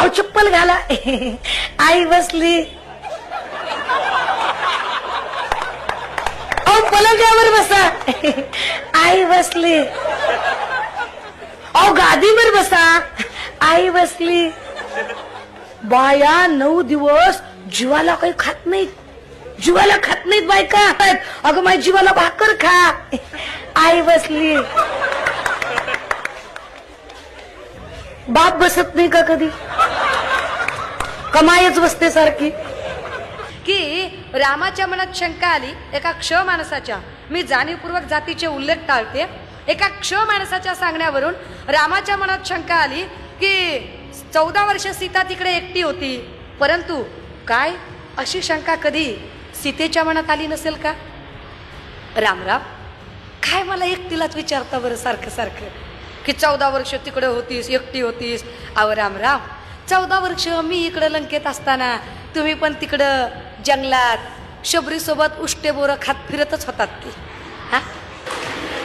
अहो चप्पल घाला. आई बसली. अहो पलंगावर बसा. आई बसली. अहो गादीवर बसा. आई बसली. बाया नऊ दिवस जीवाला काही खात नाहीत. जीवाला खात नाहीत बायका. अगं माझ्या जीवाला भाकर खा. आई बसली. बाप बसत नाही का कधी? कमायच बसते सारखी. की रामाच्या मनात शंका आली एका क्ष माणसाच्या. मी जाणीवपूर्वक जातीचे उल्लेख टाळते. एका क्ष माणसाच्या सांगण्यावरून रामाच्या मनात शंका आली की चौदा वर्ष सीता तिकडे एकटी होती. परंतु काय? अशी शंका कधी सीतेच्या मनात आली नसेल का? रामराम काय मला एकटीलाच विचारता बरं सारखं सारखं? की चौदा वर्ष तिकडे होतीस एकटी होतीस. अहो रामराम चौदा वर्ष मी इकडं लंकेत असताना तुम्ही पण तिकडं जंगलात शबरीसोबत उष्टे बोरं खात फिरतच होतात ती हा?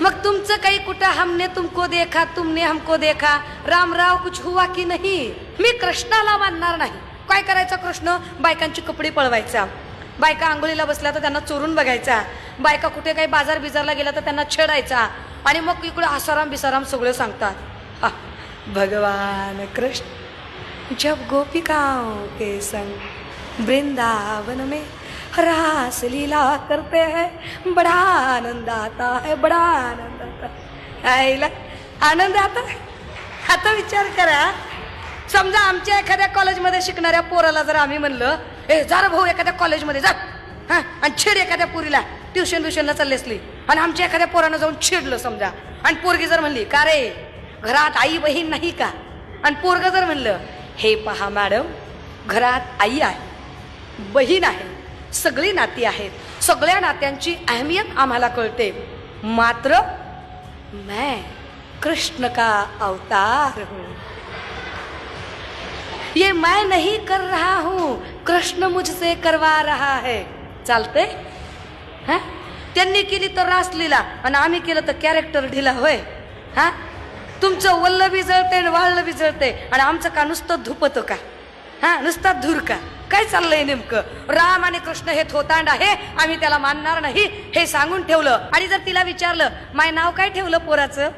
मग तुमचं काही कुठं हमने तुमको देखा तुमने हमको देखा? रामराव कुछ हुआ की नाही? मी कृष्णाला मानणार नाही. काय करायचा कृष्ण? बायकांची कपडे पळवायचा. बायका आंघोळीला बसल्या तर त्यांना चोरून बघायचा. बायका कुठे काही बाजार बिजारला गेला तर त्यांना छेडायचा. आणि मग इकडे आसाराम बिसाराम सगळे सांगतात. हा, भगवान कृष्ण जब गोपिकाओं के संग वृंदावन में रास लीला करते हैं बड़ा आनंद आता है बड़ा आनंद आता है। आईला आनंद आता है? आता विचार करा। समजा आमच्या एखाद्या कॉलेजमध्ये शिकणाऱ्या पोराला जर आम्ही म्हणलं ए जा भाऊ एखाद्या कॉलेजमध्ये जा. हा आणि छेड एखाद्या पोरीला ट्युशन ट्युशनला चालली असली. आणि आमच्या एखाद्या पोरानं जाऊन चिडलं समजा. आणि पोरगी जर म्हणली का रे? घरात आई बहीण नाही का? आणि पोरग जर म्हणलं हे पहा मॅडम घरात आई आहे बहीण आहे सगळी नाती आहेत सगळ्या नात्यांची अहमियत आम्हाला कळते. मात्र मैं कृष्ण का अवतार हूँ. ये मैं नहीं कर रहा हूं कृष्ण मुझसे करवा रहा है। चालते हा? त्यांनी केली तर रासलीला आणि आम्ही केलं तर कॅरेक्टर ढिला होय? हा? तुमचं वल्ल बी जळते आणि वाळलं बी जळते आणि आमचं का नुसतं धुपतो का? हा? नुसता धूर का? काय चाललंय नेमकं? राम आणि कृष्ण हे थोतांड आहे आम्ही त्याला मानणार नाही हे सांगून ठेवलं. आणि जर तिला विचारलं माय नाव काय ठेवलं पोराचं?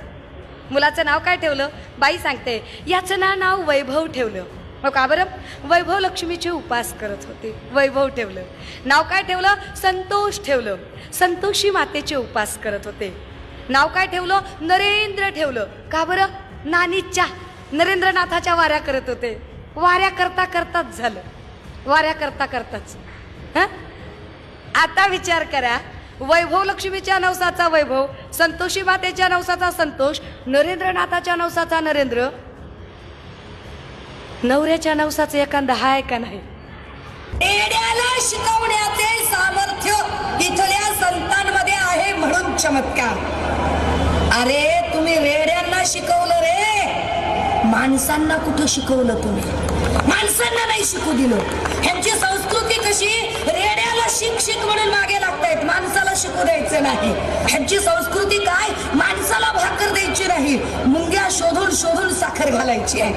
मुलाचं नाव काय ठेवलं? बाई सांगते याचं ना नाव वैभव ठेवलं. मग का बरं? वैभव लक्ष्मीचे उपास करत होते. वैभव ठेवलं. नाव काय ठेवलं? संतोष ठेवलं. संतोषी मातेचे उपास करत होते. नाव काय ठेवलं? नरेंद्र ठेवलं. का बरं? नानीच्या नरेंद्रनाथाच्या वाऱ्या करत होते. वाऱ्या करता करताच झालं. वाऱ्या करता करताच. हं? आता विचार करा. वैभव लक्ष्मीच्या नवसाचा वैभव संतोषी मातेच्या नवसाचा संतोष नरेंद्रनाथाच्या नवसाचा नरेंद्र नवऱ्याच्या नवसाचं एखादा हाय का नाही? येड्याला शिकवण्याचे सामर्थ्य इथल्या संतांमध्ये आहे म्हणून चमत्कार. अरे तुम्ही रेड्यांना शिकवलं रे. माणसांना कुठं शिकवलं तुम्ही? माणसांना नाही शिकू दिलं. ह्यांची संस्कृती कशी? रेड्याला शिक शिक म्हणून मागे लागतायत. माणसाला शिकू द्यायचं नाही. ह्यांची संस्कृती काय? माणसाला भाकर द्यायची नाही. मुंग्या शोधून शोधून साखर घालायची आहे.